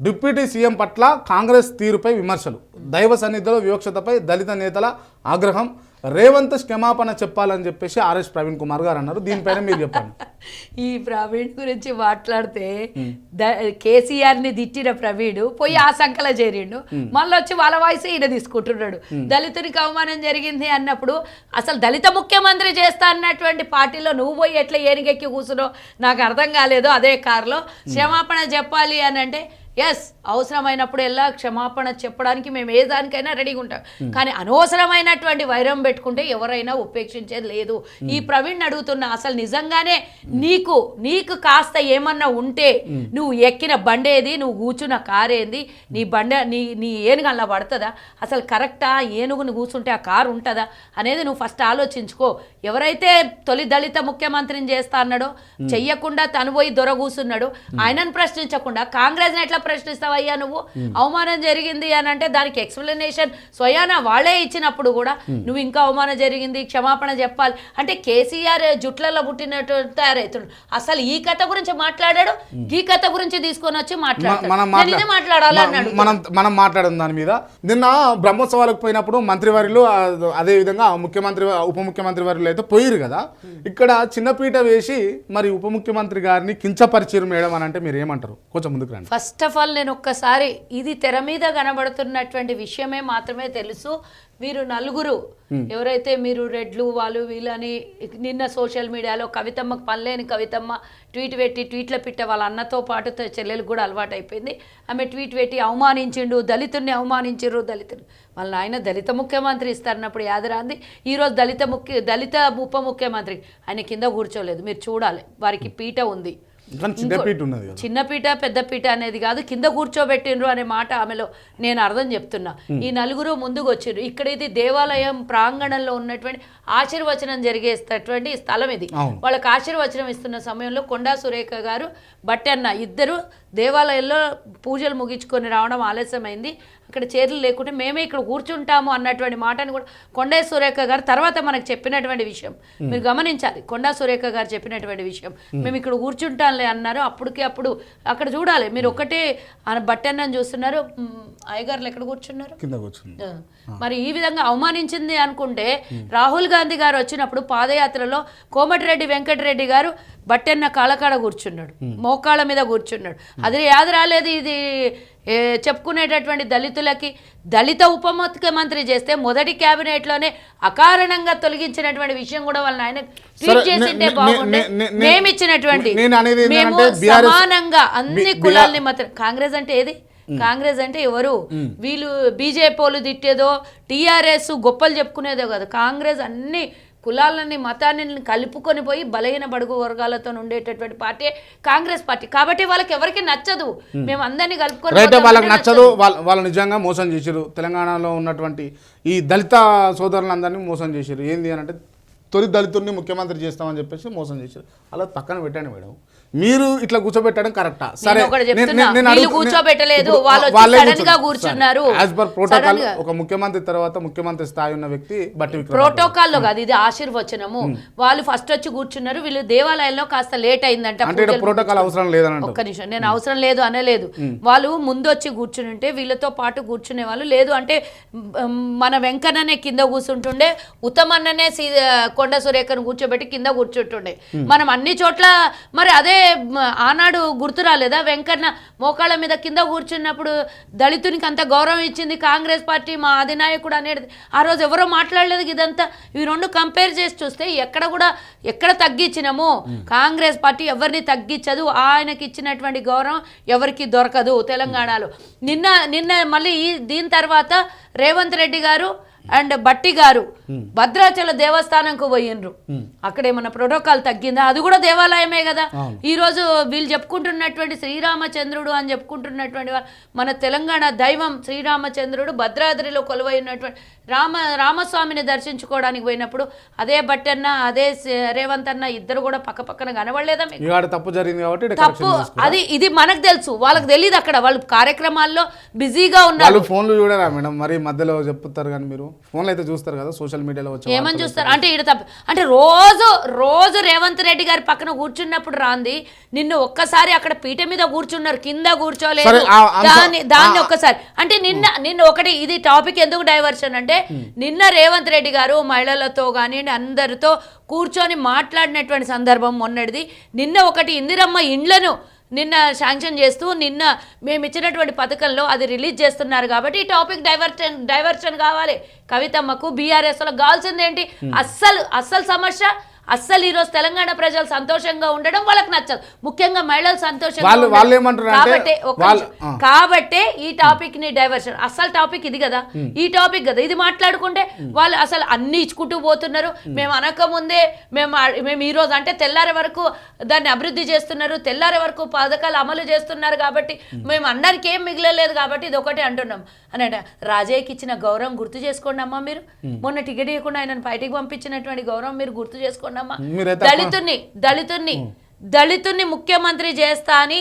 Deputy CM పట్ల కాంగ్రెస్ తీరుపై విమర్శలు. దైవ సన్నిధిలో వివక్షతపై దళిత నేతల ఆగ్రహం. రేవంత్ క్షమాపణ చెప్పాలని చెప్పేసి ఆర్ఎస్ ప్రవీణ్ కుమార్ గారు అన్నారు. దీనిపైన మీరు చెప్పండి. ఈ ప్రవీణ్ గురించి మాట్లాడితే కేసీఆర్ని తిట్టిన ప్రవీణ్ పోయి ఆ సంకల చేరిండు. మళ్ళీ వచ్చి వాళ్ళ వాయిస్ ఈయన తీసుకుంటున్నాడు. దళితునికి అవమానం జరిగింది అన్నప్పుడు అసలు దళిత ముఖ్యమంత్రి చేస్తా అన్నటువంటి పార్టీలో నువ్వు పోయి ఎట్లా ఏనుగెక్కి కూర్చున్నావు? నాకు అర్థం కాలేదు. అదే కారులో క్షమాపణ చెప్పాలి అని అంటే ఎస్ అవసరమైనప్పుడు ఎలా క్షమాపణ చెప్పడానికి మేము ఏ దానికైనా రెడీగా ఉంటాం. కానీ అనవసరమైనటువంటి వైరం పెట్టుకుంటే ఎవరైనా ఉపేక్షించేది లేదు. ఈ ప్రవీణ్ అడుగుతున్నా అసలు నిజంగానే నీకు నీకు కాస్త ఏమన్నా ఉంటే నువ్వు ఎక్కిన బండేది నువ్వు కూర్చున్న కారేంది నీ బండ నీ నీ ఏనుగు అలా పడుతుందా? అసలు కరెక్టా? ఏనుగుని కూర్చుంటే ఆ కారు ఉంటుందా? అనేది నువ్వు ఫస్ట్ ఆలోచించుకో. ఎవరైతే తొలి దళిత ముఖ్యమంత్రిని చేస్తా అన్నాడో చెయ్యకుండా తను పోయి దొర కూర్చున్నాడు ఆయనను ప్రశ్నించకుండా కాంగ్రెస్ని ఎట్లా ప్రశ్నిస్తావయ్యా నువ్వు? అవమానం జరిగింది అని అంటే దానికి ఎక్స్ప్లెనేషన్ స్వయాన వాళ్ళే ఇచ్చినప్పుడు కూడా నువ్వు ఇంకా అవమానం జరిగింది క్షమాపణ చెప్పాలి. అంటే కేసీఆర్ జుట్లలో పుట్టినట్టు తయారవుతున్నాడు అసలు ఈ కథ గురించి మాట్లాడాడు? ఈ కథ గురించి తీసుకొని వచ్చి మాట్లాడాడు మాట్లాడాలి అన్నాడు మనం మనం మాట్లాడడం దాని మీద. నిన్న బ్రహ్మోత్సవాలకు పోయినప్పుడు మంత్రివర్యులు అదే విధంగా ముఖ్యమంత్రి ఉప ముఖ్యమంత్రి వర్యులు అయితే పోయిరు కదా. ఇక్కడ చిన్నపీట వేసి మరి ఉప ముఖ్యమంత్రి గారిని కించపరిచిరు మేడం అని అంటే మీరు ఏమంటారు? కొంచెం ముందుకు రండి. ఫస్ట్ ఆఫ్ ఆల్ నేను ఒక్కసారి ఇది తెర మీద కనబడుతున్నటువంటి విషయమే మాత్రమే తెలుసు. మీరు నలుగురు ఎవరైతే మీరు రెడ్లు వాళ్ళు వీళ్ళని నిన్న సోషల్ మీడియాలో కవితమ్మకు పనిలేని కవితమ్మ ట్వీట్ పెట్టి ట్వీట్ల పిట్ట వాళ్ళ అన్నతో పాటు చెల్లెలకు కూడా అలవాటు అయిపోయింది ఆమె ట్వీట్ పెట్టి అవమానించిండు దళితుడిని అవమానించారు దళితుడు వాళ్ళ ఆయన దళిత ముఖ్యమంత్రి ఇస్తారన్నప్పుడు యాదరాంది ఈరోజు దళిత ముఖ్య దళిత ఉప ముఖ్యమంత్రి. ఆయన కింద కూర్చోలేదు. మీరు చూడాలి. వారికి పీట ఉంది. చిన్నపీట ఉన్నది కదా. చిన్న పీట పెద్ద పీట అనేది కాదు కింద కూర్చోబెట్టిండ్రు అనే మాట ఆమెలో నేను అర్థం చెప్తున్నా. ఈ నలుగురు ముందుకు వచ్చిండ్రు ఇక్కడ ఇది దేవాలయం ప్రాంగణంలో ఉన్నటువంటి ఆశీర్వచనం జరిగేటటువంటి స్థలం ఇది. వాళ్ళకి ఆశీర్వచనం ఇస్తున్న సమయంలో కొండా సురేఖ గారు బట్టన్న ఇద్దరు దేవాలయంలో పూజలు ముగించుకొని రావడం ఆలస్యమైంది. అక్కడ చీరలు లేకుంటే మేమే ఇక్కడ కూర్చుంటాము అన్నటువంటి మాటని కూడా కొండా సురేఖ గారు తర్వాత మనకు చెప్పినటువంటి విషయం. మీరు గమనించాలి. కొండా సురేఖ గారు చెప్పినటువంటి విషయం. మేము. ఇక్కడ కూర్చుంటాంలే అన్నారు. అప్పటికి అప్పుడు అక్కడ చూడాలి. మీరు ఒకటే ఆయన బట్టన్నని చూస్తున్నారు. అయ్యగారులు ఎక్కడ కూర్చున్నారు. మరి ఈ విధంగా అవమానించింది అనుకుంటే రాహుల్ గాంధీ గారు వచ్చినప్పుడు పాదయాత్రలో కోమటిరెడ్డి వెంకటరెడ్డి గారు బట్టెన్న కాళ్ళకాడ కూర్చున్నాడు. మోకాళ్ళ మీద కూర్చున్నాడు. అది యాద రాలేదు ఇది? చెప్పుకునేటటువంటి దళితులకి దళిత ఉప ముఖ్యమంత్రి చేస్తే మొదటి క్యాబినెట్లోనే అకారణంగా తొలగించినటువంటి విషయం కూడా వాళ్ళని ఆయన ట్వీట్ చేసింటే బాగుండే. మేము ఇచ్చినటువంటి మేము సమానంగా అన్ని కులాల్ని మాత్రం కాంగ్రెస్ అంటే ఏది? కాంగ్రెస్ అంటే ఎవరు? వీళ్ళు బీజేపీ వాళ్ళు తిట్టేదో టీఆర్ఎస్ గొప్పలు చెప్పుకునేదో కాదు. కాంగ్రెస్ అన్ని కులాలని మతాన్ని కలుపుకొని పోయి బలహీన బడుగు వర్గాలతో ఉండేటటువంటి పార్టీ కాంగ్రెస్ పార్టీ. కాబట్టి వాళ్ళకి ఎవరికి నచ్చదు. మేము. అందరినీ కలుపుకొని వాళ్ళకి నచ్చదు వాళ్ళ వాళ్ళు నిజంగా మోసం చేశారు తెలంగాణలో ఉన్నటువంటి ఈ దళిత సోదరులందరినీ మోసం చేశారు ఏంది అని అంటే తొలి దళితుడిని ముఖ్యమంత్రి చేస్తామని చెప్పేసి మోసం చేశారు అలా పక్కన పెట్టండి మేడం. మీరు ఇట్లా కూర్చోబెట్టడం కరెక్టా? సరే కూర్చోబెట్టలేదు, కూర్చున్నారు. గా. ఒక ముఖ్యమంత్రి తర్వాత ముఖ్యమంత్రి స్థాయి ఉన్న వ్యక్తి బట్టి విక్రమార్క. ప్రోటోకాల్లో కాదు ఇది ఆశీర్వచనము. వాళ్ళు ఫస్ట్ వచ్చి కూర్చున్నారు. వీళ్ళు దేవాలయంలో కాస్త లేట్ అయిందంట అంటే ప్రోటోకాల్ అవసరం లేదని ఒక్క నిమిషం నేను అవసరం లేదు అనలేదు. వాళ్ళు ముందు వచ్చి కూర్చుని ఉంటే వీళ్ళతో పాటు కూర్చునే వాళ్ళు లేదు. అంటే మన వెంకన్ననే కింద కూర్చుంటుండే ఉత్తమన్ననే కొండ సురేఖను కూర్చోబెట్టి కింద కూర్చుంటుండే. మనం అన్ని చోట్ల మరి అదే ఆనాడు గుర్తు రాలేదా? వెంకన్న మోకాళ్ళ మీద కింద కూర్చున్నప్పుడు దళితునికి అంత గౌరవం ఇచ్చింది కాంగ్రెస్ పార్టీ మా అధినాయకుడు అనేది. ఆ రోజు ఎవరో మాట్లాడలేదు ఇదంతా. ఇవి రెండు కంపేర్ చేసి చూస్తే ఎక్కడ కూడా ఎక్కడ తగ్గించినాము. కాంగ్రెస్ పార్టీ ఎవరిని తగ్గించదు ఆయనకి ఇచ్చినటువంటి గౌరవం ఎవరికి దొరకదు తెలంగాణలో. నిన్న నిన్న మళ్ళీ ఈ దీని తర్వాత రేవంత్ రెడ్డి గారు అండ్ బట్టి గారు భద్రాచల దేవస్థానంకు పోయిండ్రు అక్కడ ఏమన్నా ప్రోటోకాల్ తగ్గిందా? అది కూడా దేవాలయమే కదా. ఈ రోజు వీళ్ళు చెప్పుకుంటున్నటువంటి శ్రీరామచంద్రుడు అని చెప్పుకుంటున్నటువంటి మన తెలంగాణ దైవం శ్రీరామచంద్రుడు భద్రాద్రిలో కొలువైనటువంటి రామ రామస్వామిని దర్శించుకోవడానికి పోయినప్పుడు అదే బట్టన్న అదే రేవంత్ అన్న ఇద్దరు కూడా పక్క పక్కన కనబడలేదా తప్పు జరిగింది కాబట్టి తప్పు. అది ఇది మనకు తెలుసు. వాళ్ళకి తెలియదు అక్కడ. వాళ్ళు కార్యక్రమాల్లో బిజీగా ఉన్నారు. ఫోన్లు చూడరా మేడం? మరి మధ్యలో చెప్తారు కానీ మీరు. ఫోన్లో అయితే చూస్తారు కదా సోషల్ మీడియాలో వచ్చే ఏమని. చూస్తారు? అంటే ఈడ తప్ప అంటే రోజు రోజు రేవంత్ రెడ్డి గారి పక్కన కూర్చున్నప్పుడు రాంది నిన్ను ఒక్కసారి అక్కడ పీట మీద కూర్చున్నారు కింద కూర్చోలేదు. దాన్ని దాన్ని ఒక్కసారి అంటే నిన్న నిన్న ఒకటి ఇది టాపిక్ ఎందుకు డైవర్షన్ అంటే నిన్న రేవంత్ రెడ్డి గారు మహిళలతో కానివ్వండి అందరితో కూర్చొని మాట్లాడినటువంటి సందర్భం మొన్నటిది. నిన్న ఒకటి ఇందిరమ్మ ఇండ్లను నిన్న శాంక్షన్ చేస్తూ నిన్న మేము ఇచ్చినటువంటి పథకంలో అది రిలీజ్ చేస్తున్నారు కాబట్టి ఈ టాపిక్ డైవర్షన్ డైవర్షన్ కావాలి. కవితమ్మకు బీఆర్ఎస్లో కావాల్సింది ఏంటి అస్సలు అస్సలు సమస్య అస్సలు ఈరోజు తెలంగాణ ప్రజలు సంతోషంగా ఉండడం వాళ్ళకి నచ్చదు. ముఖ్యంగా మహిళలు సంతోషంగా కాబట్టే ఈ టాపిక్ని డైవర్షన్ అసలు టాపిక్ ఇది కదా. ఈ టాపిక్ కదా. ఇది మాట్లాడుకుంటే వాళ్ళు అసలు అన్ని ఇచ్చుకుంటూ పోతున్నారు. మేము అనక ముందే మేము మేము ఈ రోజు అంటే తెల్లారి వరకు దాన్ని అభివృద్ధి చేస్తున్నారు. తెల్లారి వరకు పథకాలు అమలు చేస్తున్నారు కాబట్టి మేము అందరికి ఏం మిగలలేదు కాబట్టి ఇది ఒకటి అంటున్నాం. అని రాజయ్యకి ఇచ్చిన గౌరవం గుర్తు చేసుకోండి అమ్మా మీరు. మొన్న టికెట్ ఇవ్వకుండా ఆయన బయటికి పంపించినటువంటి గౌరవం మీరు గుర్తు చేసుకోండి మీరైతే దళితుణ్ణి దళితుణ్ణి దళితుణ్ణి ముఖ్యమంత్రి చేస్తా అని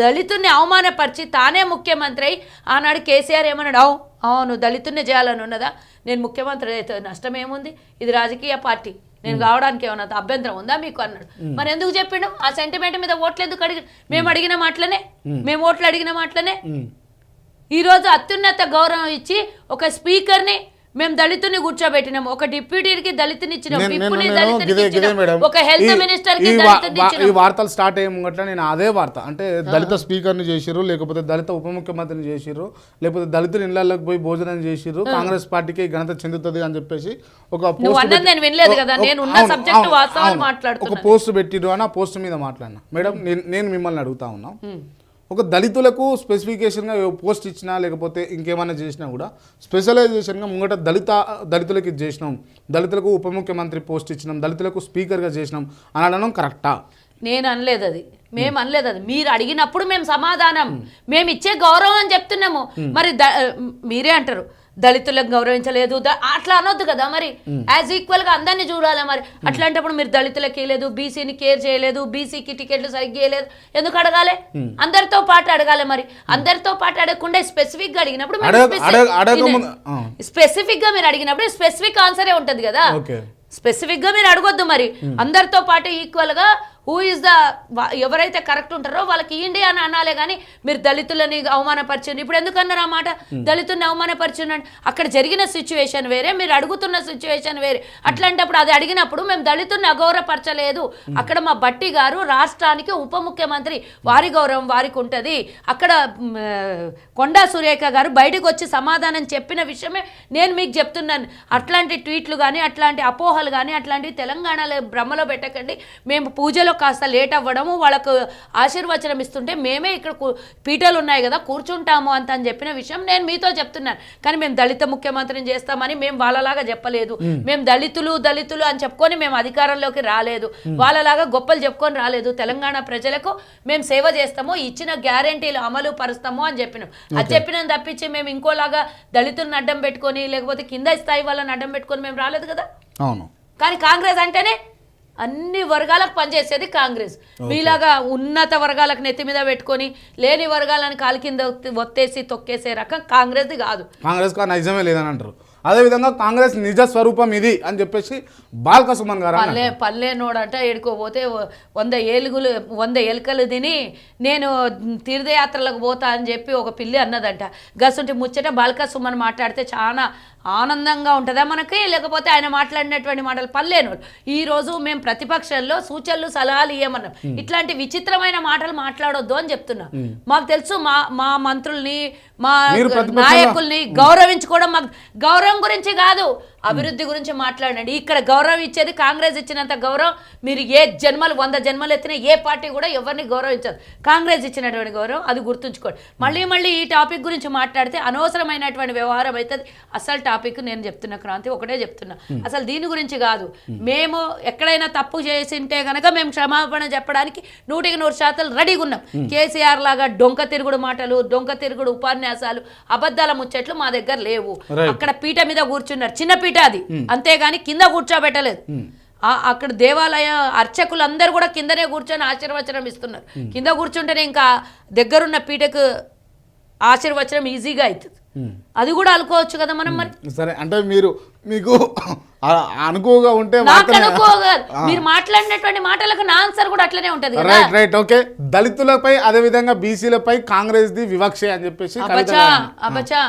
దళితుణ్ణి అవమానపరిచి తానే ముఖ్యమంత్రి అయి ఆనాడు కేసీఆర్ ఏమన్నాడు అవు అవును దళితుణ్ణి చేయాలని ఉన్నదా? నేను ముఖ్యమంత్రి అయితే నష్టం ఏముంది ఇది రాజకీయ పార్టీ. నేను కావడానికి ఏమన్నా అభ్యంతరం ఉందా మీకు? అన్నాడు. మరి ఎందుకు చెప్పిండు? ఆ సెంటిమెంట్ మీద ఓట్లు ఎందుకు అడిగి? మేము అడిగిన మాటలనే? మేము ఓట్లు అడిగిన మాటలనే. ఈరోజు అత్యున్నత గౌరవం ఇచ్చి ఒక స్పీకర్ని మేము దళితుని కూర్చోబెట్టినాం. ఒక డిప్యూటీకి దళితుని ఇచ్చినాం నేను- నేను- విప్పుని నేను దళితునికి గిదే- గిదే ఇచ్చినాం మేడం. ఒక హెల్త్ మినిస్టర్ ఈ కి వార్తలు స్టార్ట్ అయ్యే ముంగట్ల నేను అదే వార్త. అంటే దళిత స్పీకర్ని చేసిర్రు లేకపోతే దళిత ఉప ముఖ్యమంత్రిని చేసిర్రు లేకపోతే దళితుల ఇళ్ళలోకి పోయి భోజనం చేసిర్రు కాంగ్రెస్ పార్టీకి ఘనత చెందుతుంది అని చెప్పేసి ఒక నేను వినలేదు కదా. నేను ఉన్న వాస్తవాలు. మాట్లాడుతున్నా. ఒక పోస్ట్ పెట్టిర్రు అని ఆ పోస్ట్ మీద మాట్లాడినా. మేడం నేను మిమ్మల్ని అడుగుతా ఉన్నా. ఒక దళితులకు స్పెసిఫికేషన్గా పోస్ట్ ఇచ్చినా లేకపోతే ఇంకేమైనా చేసినా కూడా స్పెషలైజేషన్గా ముంగట దళిత దళితులకి చేసినాం. దళితులకు ఉప ముఖ్యమంత్రి పోస్ట్ ఇచ్చినాం. దళితులకు స్పీకర్గా చేసినాం. అని అనడం కరెక్టా నేను అనలేదు అది. మేము అనలేదు అది. మీరు అడిగినప్పుడు మేము సమాధానం. మేము ఇచ్చే గౌరవం అని చెప్తున్నాము. మరి మీరే అంటారు. దళితులకు గౌరవించలేదు. అట్లా అనొద్దు కదా మరి. యాజ్ ఈక్వల్గా అందరినీ చూడాలి మరి. అట్లాంటప్పుడు మీరు దళితులకి ఇవ్వలేదు బీసీని కేర్ చేయలేదు బీసీకి టికెట్లు సరిగ్గా ఇవ్వలేదు ఎందుకు అడగాలి? అందరితో పాటు అడగాలి మరి. అందరితో పాటు అడగకుండా స్పెసిఫిక్గా అడిగినప్పుడు. స్పెసిఫిక్గా మీరు అడిగినప్పుడు స్పెసిఫిక్ ఆన్సరే ఉంటది కదా. స్పెసిఫిక్గా మీరు అడగొద్దు మరి. అందరితో పాటు ఈక్వల్గా హూ ఇస్ ద ఎవరైతే కరెక్ట్ ఉంటారో వాళ్ళకి ఇవ్వండి అని అనాలే కానీ మీరు దళితులని అవమానపరిచింది ఇప్పుడు ఎందుకు అన్నారు ఆ మాట? దళితుల్ని అవమానపరిచిందండి అక్కడ జరిగిన సిచ్యువేషన్ వేరే మీరు అడుగుతున్న సిచ్యువేషన్ వేరే. అట్లాంటప్పుడు అది అడిగినప్పుడు మేము దళితుల్ని అగౌరవపరచలేదు అక్కడ మా బట్టి గారు రాష్ట్రానికి ఉప ముఖ్యమంత్రి. వారి గౌరవం వారికి ఉంటుంది. అక్కడ కొండా సురేఖ గారు బయటకు వచ్చి సమాధానం చెప్పిన విషయమే నేను మీకు చెప్తున్నాను. అట్లాంటి ట్వీట్లు కానీ అట్లాంటి అపోహలు కానీ అట్లాంటివి తెలంగాణలో భ్రమలో పెట్టకండి. మేము పూజలో కాస్త లేట్ అవ్వడము వాళ్ళకు ఆశీర్వచనం ఇస్తుంటే మేమే ఇక్కడ పీటలు ఉన్నాయి కదా కూర్చుంటాము అంత అని చెప్పిన విషయం నేను మీతో చెప్తున్నాను. కానీ మేము దళిత ముఖ్యమంత్రిని చేస్తామని మేము వాళ్ళలాగా చెప్పలేదు. మేము. దళితులు దళితులు అని చెప్పుకొని మేము అధికారంలోకి రాలేదు. వాళ్ళలాగా గొప్పలు చెప్పుకొని రాలేదు. తెలంగాణ ప్రజలకు మేము సేవ చేస్తాము ఇచ్చిన గ్యారెంటీలు అమలు పరుస్తాము అని చెప్పినాం. అది చెప్పిన తప్పించి మేము ఇంకోలాగా దళితులను అడ్డం పెట్టుకొని లేకపోతే కింద స్థాయి వాళ్ళని అడ్డం పెట్టుకొని మేము రాలేదు కదా? అవును. కానీ కాంగ్రెస్ అంటేనే అన్ని వర్గాలకు పనిచేసేది కాంగ్రెస్. మీలాగా ఉన్నత వర్గాలకు నెత్తి మీద పెట్టుకొని లేని వర్గాలను కాలు కింద ఒత్తి- ఒత్తేసి తొక్కేసే రకం కాంగ్రెస్ది కాదు. కాంగ్రెస్ నైజమే లేదని అంటారు. అదేవిధంగా కాంగ్రెస్ నిజ స్వరూపం ఇది అని చెప్పేసి బాల్క సుమన్ గారు. పల్లె పల్లె నోడట ఎడుకోపోతే వ- వంద ఏలుగులు వంద ఎలుకలు తిని నేను తీర్థయాత్రలకు పోతా అని చెప్పి ఒక పిల్లి అన్నదంట. గసుంటి ముచ్చట బాల్క సుమన్ మాట్లాడితే చాలా ఆనందంగా ఉంటుందా మనకి? లేకపోతే ఆయన మాట్లాడినటువంటి మాటలు పల్లెనోడు ఈ రోజు మేము ప్రతిపక్షంలో సూచనలు సలహాలు ఇవ్వమన్నాం ఇట్లాంటి విచిత్రమైన మాటలు మాట్లాడొద్దు అని చెప్తున్నా. మాకు తెలుసు మా మా మంత్రుల్ని మా నాయకుల్ని గౌరవించుకోవడం మాకు గౌరవం గురించి కాదు. అభివృద్ధి గురించి మాట్లాడండి. ఇక్కడ గౌరవం ఇచ్చేది కాంగ్రెస్ ఇచ్చినంత గౌరవం. మీరు ఏ జన్మలు వంద జన్మలు ఎత్తిన ఏ పార్టీ కూడా ఎవరిని గౌరవించదు. కాంగ్రెస్ ఇచ్చినటువంటి గౌరవం అది గుర్తుంచుకోండి. మళ్ళీ మళ్ళీ ఈ టాపిక్ గురించి మాట్లాడితే అనవసరమైనటువంటి వ్యవహారం అవుతుంది. అసలు టాపిక్ నేను చెప్తున్నా క్రాంతి ఒకటే చెప్తున్నా. అసలు దీని గురించి కాదు. మేము ఎక్కడైనా తప్పు చేసింటే గనక మేము క్షమాపణ చెప్పడానికి నూటికి నూరు శాతం రెడీగా ఉన్నాం. కేసీఆర్ లాగా డొంక తిరుగుడు మాటలు డొంక తిరుగుడు ఉపన్యాసాలు అబద్ధాల ముచ్చట్లు మా దగ్గర లేవు. అక్కడ పీట మీద కూర్చున్నారు. చిన్న పీట అది. అంతేగాని కింద కూర్చోబెట్టలేదు. అక్కడ దేవాలయ అర్చకులు అందరూ కూడా కిందనే కూర్చొని ఆశీర్వచనం ఇస్తున్నారు. కింద కూర్చుంటేనే ఇంకా దగ్గరున్న పీటకు ఆశీర్వచనం ఈజీగా అవుతుంది. అది కూడా అనుకోవచ్చు కదా మనం మరి. సరే అంటే మీరు మీకు అనుకువగా ఉంటే అనుకోగా మీరు మాట్లాడినటువంటి మాటలకు నా ఆన్సర్ కూడా అట్లనే ఉంటది రైట్ రైట్ ఓకే దళితులపై అదే విధంగా బీసీలపై కాంగ్రెస్ ది వివక్ష అని చెప్పేసి అబచా.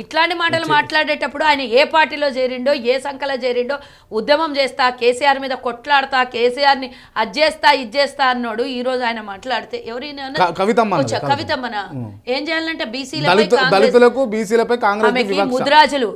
ఇట్లాంటి మాటలు మాట్లాడేటప్పుడు ఆయన ఏ పార్టీలో చేరిండో ఏ సంఖలో చేరిండో ఉద్యమం చేస్తా కేసీఆర్ మీద కొట్లాడతా కేసీఆర్ని అది చేస్తా ఇది చేస్తా అన్నాడు ఈ రోజు ఆయన మాట్లాడితే ఎవరైనా కవితమ్మ కవితమ్మన? ఏం చేయాలంటే బీసీలపై దళితులకు బీసీలపై కాంగ్రెస్ ముద్రాజులు.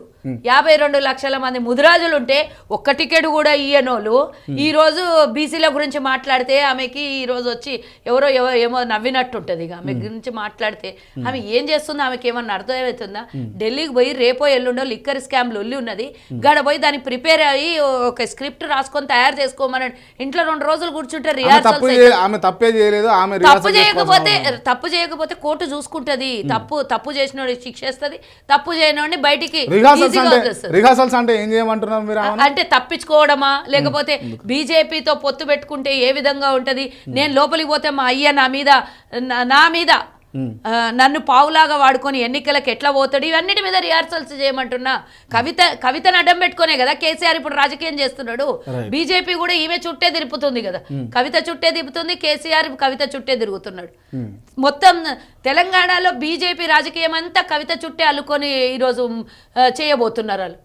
యాభై రెండు లక్షల మంది ముదిరాజులు ఉంటే ఒక్క టికెట్ కూడా ఇయ్యనోళ్ళు. ఈ రోజు బీసీల గురించి మాట్లాడితే ఆమెకి ఈ రోజు వచ్చి ఎవరో ఎవ- ఏమో నవ్వినట్టు ఉంటది ఇక. ఆమె గురించి మాట్లాడితే ఆమె ఏం చేస్తుందో ఆమెకి ఏమన్నా అర్థమవుతుందా? ఢిల్లీకి పోయి రేపో ఎల్లుండో లిక్కర్ స్కామ్ లొల్లి ఉన్నది. గడ పోయి దానికి ప్రిపేర్ అయ్యి ఒక స్క్రిప్ట్ రాసుకొని తయారు చేసుకోమని ఇంట్లో రెండు రోజులు కూర్చుంటే చేయ- ఆమె తప్పే చేయలేదు ఆమె తప్పు రిహార్సల్ చేయకపోతే తప్పు చేయకపోతే కోర్టు చూసుకుంటది. తప్పు తప్పు చేసినోడి శిక్షేస్తది తప్పు చేయనోడిని బయటికి రిహార్సల్స్ అంటే. రిహార్సల్స్ అంటే ఏం చేయమంటున్నారు మీరు? అంటే తప్పించుకోవడమా లేకపోతే బీజేపీతో పొత్తు పెట్టుకుంటే ఏ విధంగా ఉంటది నేను లోపలికి పోతే మా అయ్య నా మీద నా- మీద నన్ను పావులాగా వాడుకొని ఎన్నికలకు ఎట్లా పోతాడు? ఇవన్నిటి మీద రిహార్సల్స్ చేయమంటున్నా. కవిత కవితను అడ్డం పెట్టుకునే కదా కేసీఆర్ ఇప్పుడు రాజకీయం చేస్తున్నాడు. బీజేపీ కూడా ఈమె చుట్టే తిరుపుతుంది కదా. కవిత చుట్టే తిప్పుతుంది కేసీఆర్ కవిత చుట్టే తిరుగుతున్నాడు. మొత్తం తెలంగాణలో బీజేపీ రాజకీయం అంతా కవిత చుట్టే అల్లుకొని ఈరోజు చేయబోతున్నారు వాళ్ళు.